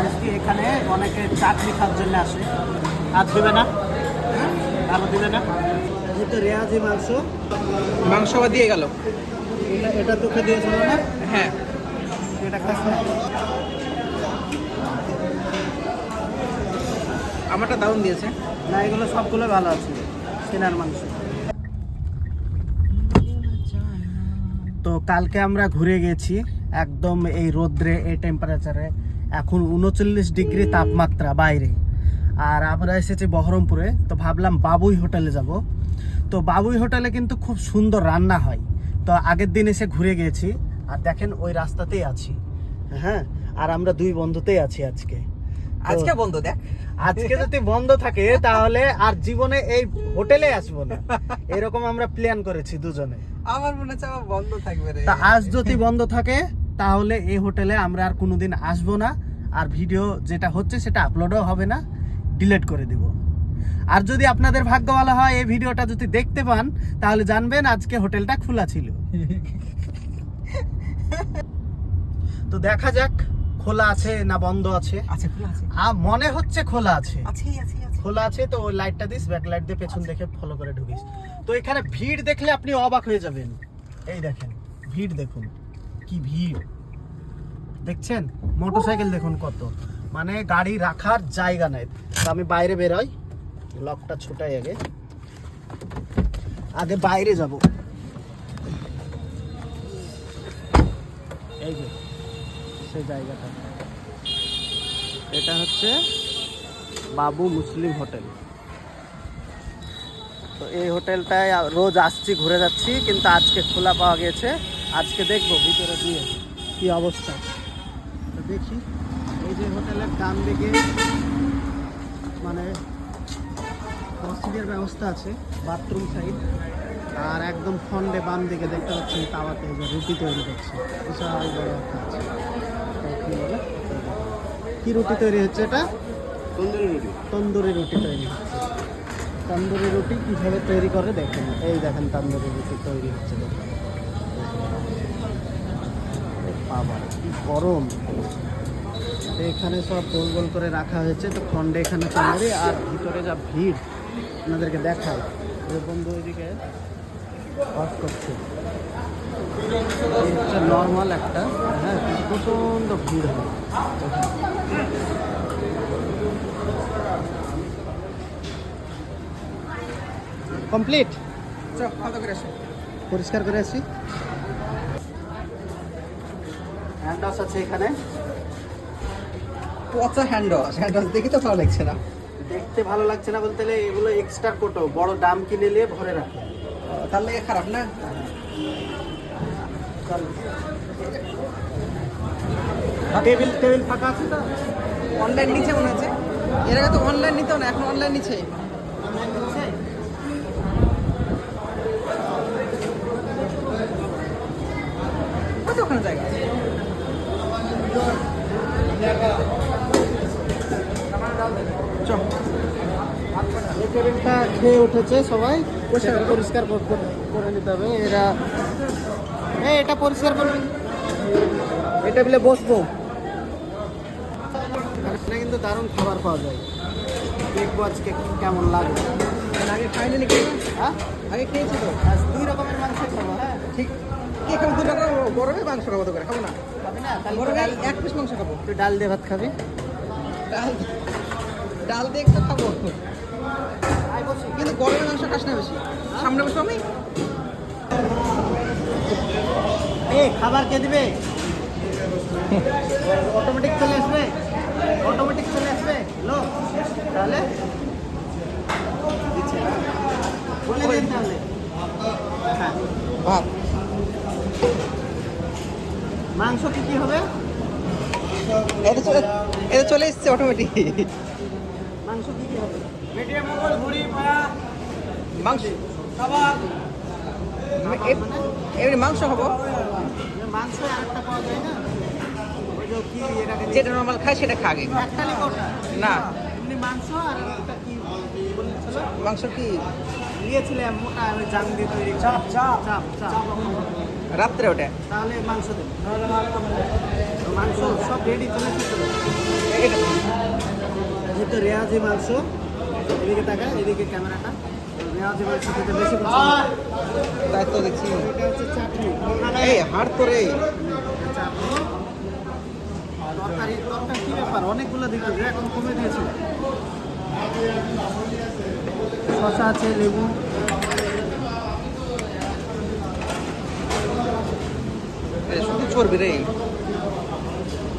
আজকে এখানে অনেকে চাটনি খাওয়ার জন্য আসে। আর দেবে না? আরও দিবে না? এই তো রেয়াজি মাংস। মাংস দিয়ে গেল। এটা এটা তোকে দিয়েছিল না? হ্যাঁ। এটা খাস না। আমারটা দারুণ দিয়েছে। না এগুলো সবগুলো ভালো আছে সিনার মাংস। তো কালকে আমরা ঘুরে গেছি একদম এই রোদ্রে এই টেম্পারেচারে এখন উনচল্লিশ ডিগ্রি তাপমাত্রা বাইরে। আর আমরা এসেছি বহরমপুরে তো ভাবলাম বাবুই হোটেলে যাব। তো বাবুই হোটেলে কিন্তু খুব সুন্দর রান্না হয়। তো আগের দিন এসে ঘুরে গেছি আর দেখেন ওই রাস্তাতেই আছি। হ্যাঁ আর আমরা দুই বন্ধুতেই আছি আজকে। আজকে বন্ধ দেখ। আজকে যদি বন্ধ থাকে তাহলে আর জীবনে এই হোটেলে আসব না। এরকম আমরা প্ল্যান করেছি দুজনে। আমার মনে হচ্ছে আবার বন্ধ থাকবে রে। তা আজ যদি বন্ধ থাকে তাহলে এই হোটেলে আমরা আর কোনোদিন আসব না। আর ভিডিও যেটা হচ্ছে সেটা আপলোডও হবে না। ডিলিট করে দিব। আর যদি আপনাদের ভাগ্য ভালো হয় এই ভিডিওটা যদি দেখতে পান তাহলে জানবেন আজকে হোটেলটা খোলা ছিল। তো দেখা যাক খোলা আছে না বন্ধ আছে। আছে খোলা আছে। মনে হচ্ছে খোলা আছে। আছে আছে আছে খোলা আছে তো ওই লাইটটা দিস ব্যাক লাইট দিয়ে পেছন দেখে ফলো করে ঢুকিস। তো এখানে ভিড় দেখলে আপনি অবাক হয়ে যাবেন। এই দেখেন ভিড় দেখুন। কি ভিড়? দেখছেন? মোটরসাইকেল দেখুন কত। মানে গাড়ি রাখার জায়গা নেই। আমি বাইরে বেরোই লকটা ছোটাই আগে। আগে বাইরে যাব। এই যে সেই জায়গাটা। এটা হচ্ছে বাবু মুসলিম হোটেল। তো এই হোটেলটায় রোজ আসছি, ঘুরে যাচ্ছি, কিন্তু আজকে খোলা পাওয়া গেছে আজকে দেখব ভিতরে দিয়ে কি অবস্থা। তো দেখি এই যে হোটেলের ডান দিকে মানে মসজিদের ব্যবস্থা আছে বাথরুম সাইড আর একদম ফন্ডে বাম দিকে দেখতে পাচ্ছেন তাওয়াতে যে রুটি তৈরি করছে। বিশাল বড় একটা আছে। কি রুটি তৈরি হচ্ছে এটা? তন্দুরি রুটি। তন্দুরি রুটি তৈরি হচ্ছে। তন্দুরি রুটি কীভাবে তৈরি করে দেখেন। এই দেখেন তন্দুরি রুটি তৈরি হচ্ছে। দেখেন বাবা কি গরম। এখানে সব গোল গোল করে রাখা হয়েছে তো খন্ডে এখানে তন্দুরি আর ভিতরে যা ভিড় আপনাদেরকে দেখায় ওই বন্ধু ওইদিকে করছে। হচ্ছে নর্মাল একটা হ্যাঁ প্রচণ্ড ভিড় হয়। কমপ্লিট? চল পরিষ্কার করে আসি। হ্যান্ড ওয়াশ আছে এখানে। পচা হ্যান্ড ওয়াশ হ্যান্ড ওয়াশ দেখি তো ভালো লাগছে না। দেখতে ভালো লাগছে না বলতে গেলে এগুলো এক্সট্রা কোটো বড় দাম কিনে নিয়ে ভরে রাখে। তার লেগে খারাপ না? টেবিল টেবিল ফাঁকা আছে তো? অনলাইন নিচে মনে হচ্ছে। এর আগে তো অনলাইন নিতেও না এখন অনলাইন নিচে? কত ওখানে জায়গা আছে? চল খেয়ে উঠেছে সবাই। সেটা পরিষ্কার কর- নিতে হবে। এরা এই এটা পরিষ্কার করবে এই টেবিলে বসবো। এখানে কিন্তু দারুণ খাবার পাওয়া যায়। দেখব আজকে কেমন লাগে। এর আগে ফাইনালি খেয়ে হ্যাঁ? আগে খেয়েছি তো। দুই রকমের মাংস খাব হ্যাঁ। ঠিক এখন দু টাকা গরমে মাংস খাব তো করে খাব না গরমে এক পিস মাংস খাব। একটু ডাল দিয়ে ভাত খাবি? ডাল ডাল দিয়ে তো খাব। কিন্তু গরমের মাংস খাস না বেশি। সামনে বসবো আমি। এ খাবার কে দিবে? অটোমেটিক চলে আসবে? অটোমেটিক চলে আসবে? লো তাহলে? বলে দিন তাহলে। হ্যাঁ। ভাত। মাংস কি কি হবে? এটা চলে এটা চলে এসছে অটোমেটিক মাংস কি কি হবে? মিডিয়াম মোগল ভুড়ি পায়া মাংস। কাবাব এমনি মাংস হব মাংস আরেকটা পাওয়া যায় না? ওই যে কি যেটা নর্মাল খাই সেটা খা আগে। একটালি কোটা না। এমনি মাংস আর একটা কি মাংস কি? নিয়েছিলাম মোটা জাং দিয়ে তৈরি। চাপ। চাপ চাপ। চাপ। রাত্রে ওটা তাহলে মাংস দেন মাংস। সব রেডি চলে এসেছিল এই তো রেয়াজি মাংস এদিকে টাকা এদিকে ক্যামেরাটা। রেয়াজি মাংস খেতে বেশি পছন্দ তাই তো দেখছি। এটা হচ্ছে চাটনি। এই হাড় তো রে। তরকারি তরকারি কী ব্যাপার? অনেকগুলো এখন কমে দিয়েছে। শশা আছে লেবু। শুধু চর্বি রে।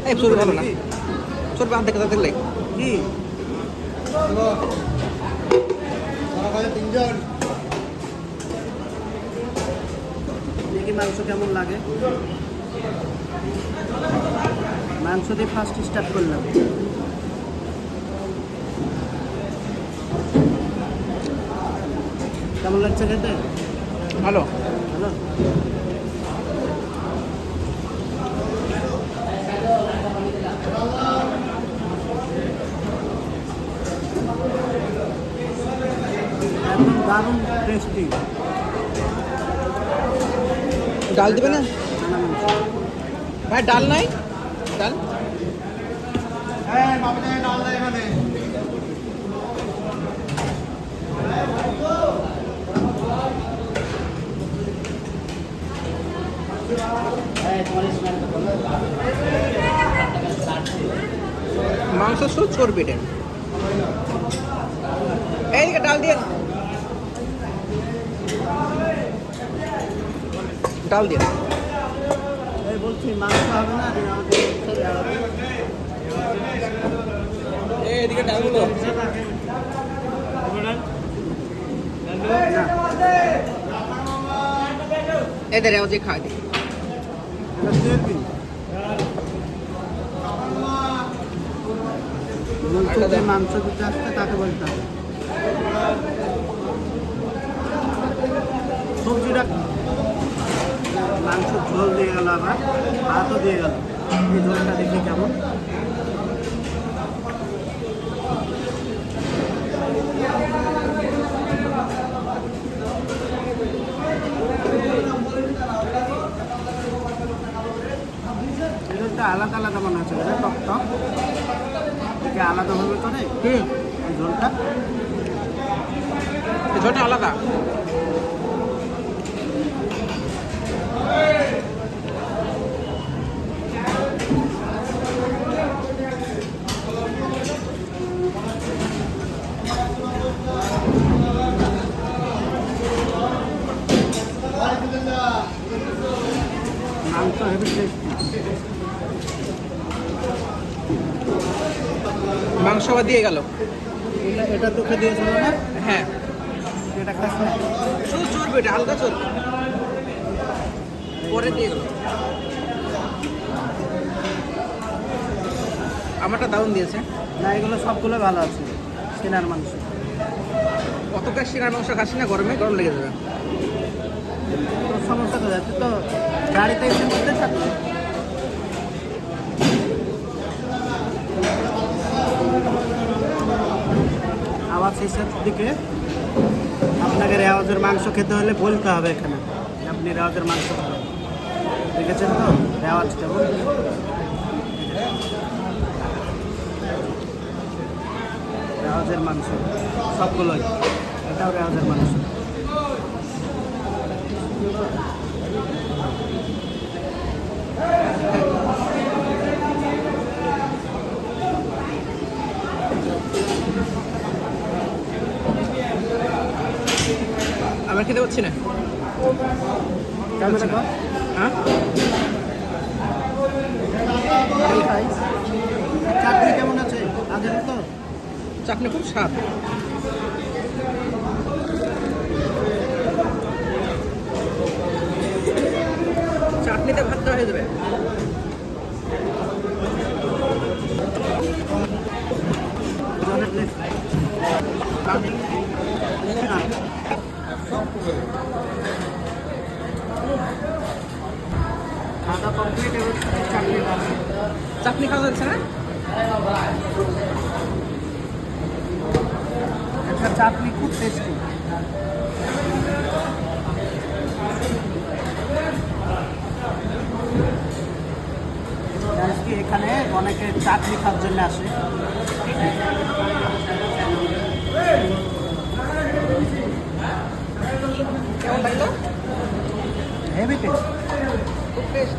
এই চর্বি ভালো না। চর্বি আধ দেখা দেখলে কি? দেখি মাংস কেমন লাগে। মাংস দিয়ে ফার্স্ট স্টার্ট করলাম। কেমন লাগছে খেতে? ভালো। ভালো? দারুণ টেস্টি ডাল দিবে না? ভাই ডাল নাই? ডাল? মাংস চর্বিটা এইদিকে ডাল দিয়ে ডাল দিয়ে। বলছি মাংস হবে না ডালগুলো এদের যে খাই দিই মাংস দিতে আসতে তাকে বলতে হবে। সবজিটা মাংস ঝোল দিয়ে গেল আবার ভাতও দিয়ে গেল। এই ঝোলটা দেখি কেমন। আলাদা আলাদা মনে হচ্ছে টক টক। একে আলাদাভাবে করে হুম। ঝোলটা। ঝোলটা আলাদা? মাংস আবার দিয়ে গেল। এটা এটা তোকে দিয়েছিল না? হ্যাঁ। এটা খাস না শুধু চর্বি এটা হালকা চর্বি। পরে দিয়ে গেল আমারটা দারুণ দিয়েছে। না এগুলো সবগুলো ভালো আছে সিনার মাংস। অতটা শিরার মাংস খাসি না গরমে গরম লেগে যাবে। সমস্যা তো যাচ্ছে তো গাড়িতে এসে করতে থাকবে। আবার শেষের দিকে আপনাকে রেওয়াজের মাংস খেতে হলে বলতে হবে এখানে। আপনি রেওয়াজের মাংস খাবেন। দেখেছেন তো? রেওয়াজটা বলুন রেওয়াজের মাংস। সবগুলোই। এটাও রেওয়াজের মাংস। আমরা খেতে পাচ্ছি না। হ্যাঁ চাকরি কেমন আছে? আগের তো চাকরি খুব স্বাদ চাটনিতে ভাতটা হয়ে যাবে জলের প্লেট খাওয়া কমপ্লিট এবার চাকরি আছে চাটনি খাওয়া যাচ্ছে না? একটা চাটনি খুব টেস্টি এখানে অনেকে চাটনি খাওয়ার জন্য আসে কেমন লাগল হেভি টেস্ট খুব টেস্ট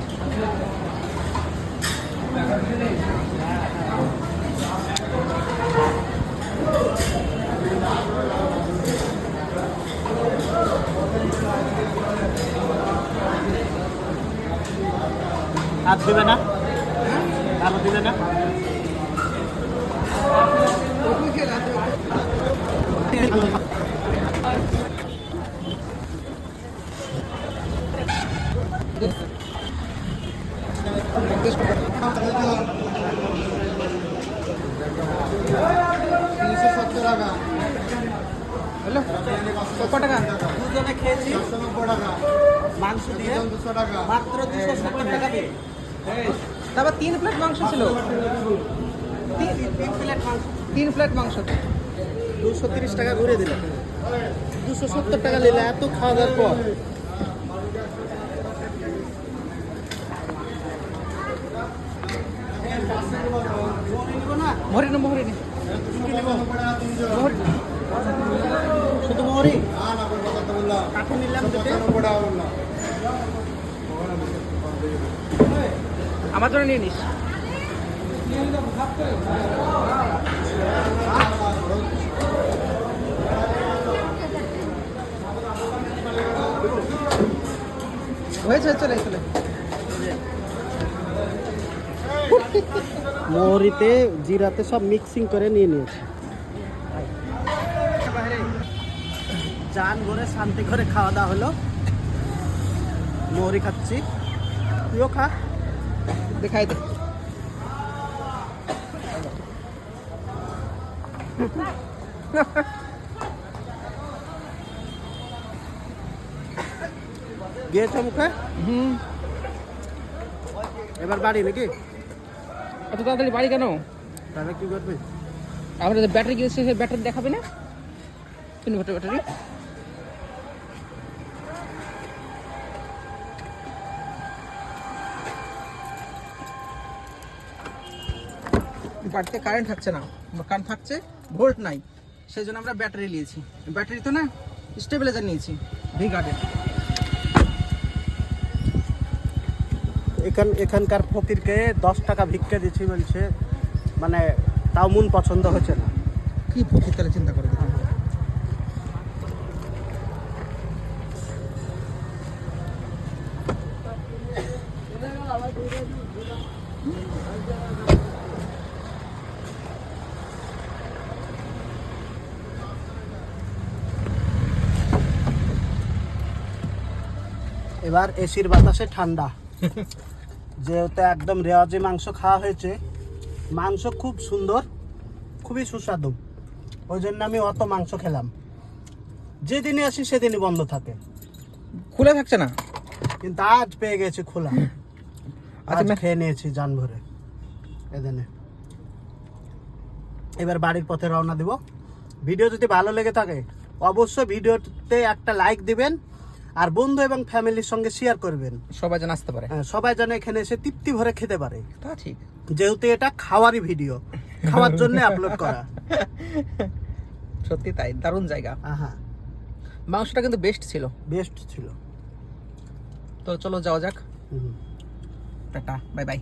আর দিবে না আরও দিবে না হ্যালো ক টাকা দুজনে খেয়েছি মাংস দিয়ে মাত্র দুশো সত্তর টাকা দিয়ে তারপর তিন প্লেট মাংস ছিল। তিন প্লেট মাংস। তিন প্লেট মাংস। দুশো তিরিশ টাকা ঘুরে দিলে। দুশো সত্তর টাকা নিলে এত খাওয়া দাওয়ার পর। না মহরি নে। শুধু মোহরি? কাঠে নিলাম আমার জন্য নিয়ে নিস। হয়েছে চলে চলে। মোহরিতে জিরাতে সব মিক্সিং করে নিয়ে নিয়েছি। চান ভরে শান্তি করে খাওয়া দাওয়া হলো। মোহরি খাচ্ছি। তুইও খা দেখাই দে গিয়েছে মুখে হুম এবার বাড়ি নাকি এত তাড়াতাড়ি বাড়ি কেন তাহলে কি করবি আমরা যে ব্যাটারি কিনেছি সেই ব্যাটারি দেখাবে না ইনভার্টার ব্যাটারি বাড়িতে কারেন্ট থাকছে না। কারেন্ট থাকছে ভোল্ট নাই। সেই জন্য আমরা ব্যাটারি নিয়েছি। ব্যাটারি তো না স্টেবিলাইজার নিয়েছি ভি গার্ডের এখান এখানকার ফকিরকে দশ টাকা ভিক্ষা দিচ্ছি বলছে মানে তাও মন পছন্দ হচ্ছে না। কি পক্ষে তাহলে চিন্তা করে দেখুন। এবার এসির বাতাসে ঠান্ডা। যেহেতু একদম রেওয়াজি মাংস খাওয়া হয়েছে মাংস খুব সুন্দর খুবই সুস্বাদু। ওই জন্য আমি অত মাংস খেলাম। যেদিনই আসি সেদিনই বন্ধ থাকে। খুলে থাকছে না? কিন্তু আজ পেয়ে গেছি খোলা। আজ আচ্ছা, খেয়ে নিয়েছি জান ভরে এদিনে। এবার বাড়ির পথে রওনা দিব। ভিডিও যদি ভালো লেগে থাকে অবশ্যই ভিডিওতে একটা লাইক দিবেন। আর বন্ধু এবং ফ্যামিলির সঙ্গে শেয়ার করবেন। সবাই যেন আসতে পারে। হ্যাঁ, সবাই যেন এখানে এসে তৃপ্তি ভরে খেতে পারে। তা ঠিক। যেহেতু এটা খাওয়ারই ভিডিও খাওয়ার জন্য আপলোড করা। সত্যি তাই দারুণ জায়গা। হ্যাঁ মাংসটা কিন্তু বেস্ট ছিল। বেস্ট ছিল। তো চলো যাওয়া যাক। হুম। Tata bye bye